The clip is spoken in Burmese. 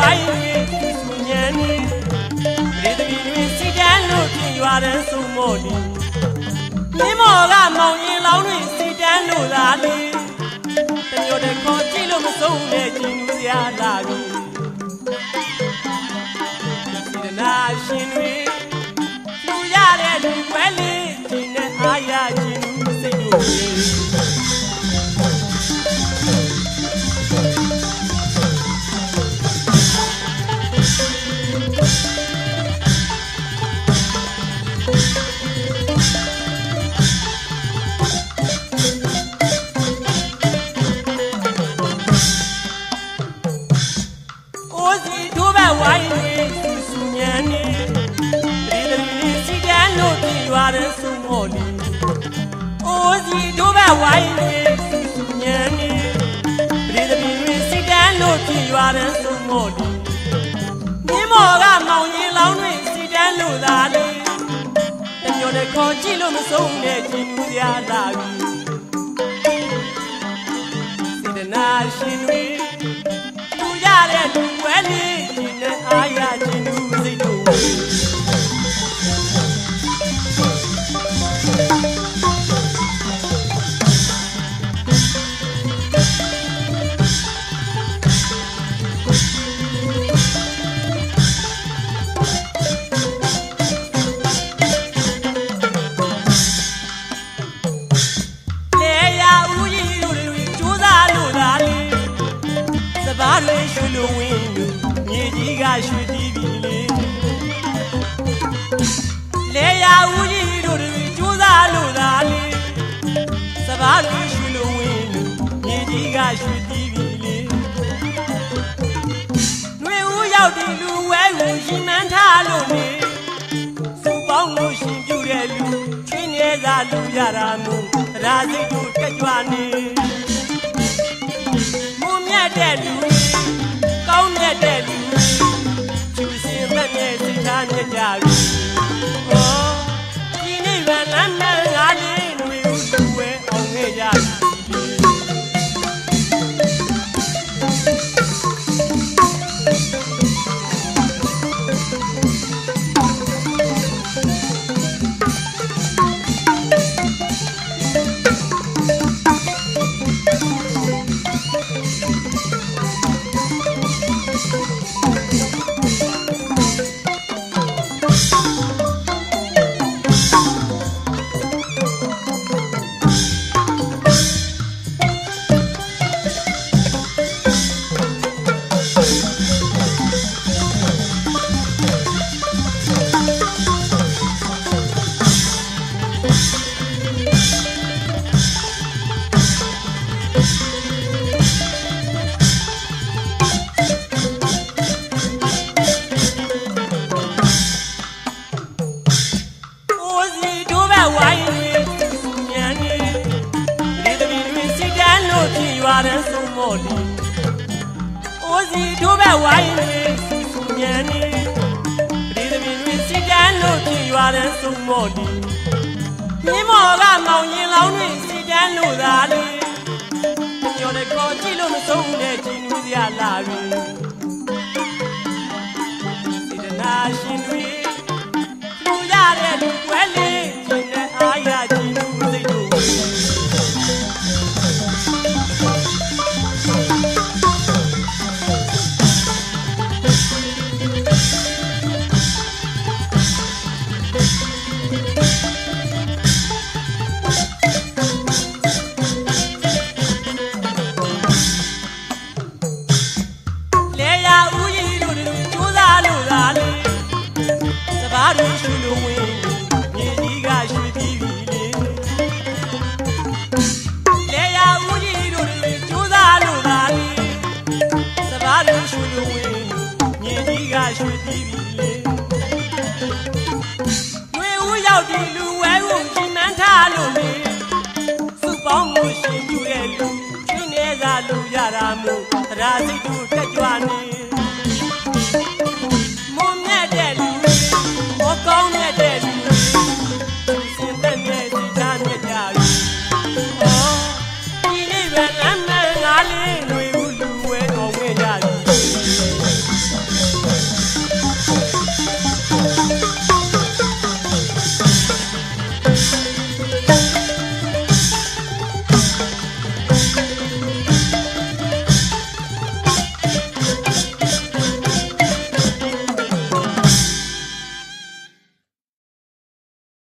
ဝိုင်းတွေသူညံနေပရိသပိတွေစီကံလို့ဖြစ်ရွာတဲ့သုံးမော်ဒီမြင်းမော်ကမောင်ရင်လောင်းတွေစီကံလို့လာလေတမျိုးတည်းခေါ်ကြည့်လို့မဆုံးတဲ့ကျင်းသူစရာလာပြီ မော်လီအိုးစီတို့ဘဝိုင်းတွေသူစုညံနေတရီတရီစီတန်းလို့ပြေရွာတဲ့စုံမော်လီမြင်းမော်ကမောင်ရင်လောင်းတွေစီတန်းလို့သာလေတမျိုးနဲ့ခေါ်ကြည့်လို့မဆုံးတဲ့ကျင်းသူရလာပြီစေတနာရှင်တွေ ရွှေတီးပြီလေနှွေဦးရောက်ဒီလူဝဲကိုရှင်မန်းထားလို့နေစုပေါင်းလို့ရှင်ပြူတဲ့လူချွေးနေသာလူရတာမို့ရာစိတ်တို့တက်ကြွနေမုံမြတ်တဲ့လူကောင်းမြတ်တဲ့လူကျူစင်မက်ရဲ့စိတ်ထားမြတ်ကြပြီဩဒီနေ့ဗန်လမ်း စီတို့ဘဝိုင်းတွေသူညံနေဒီတပီတွေစီတန်းလို့ပြေရွာတဲ့ဆုံးမော်လီမြင်းမော်ကမောင်ရင်လောင်းတွေစီတန်းလို့သာလေညော်တဲ့ကောကြည့်လို့မဆုံးတဲ့ကျင်းဦးစရာလာပြီ လူဝဲကိုရှင်မန်းထားလို့လေစုပေါင်းလို့ရှင်ပြူတဲ့လူချင်းနေသာလူရတာမို့ရာစိတ်တို့တက်ကြွနေ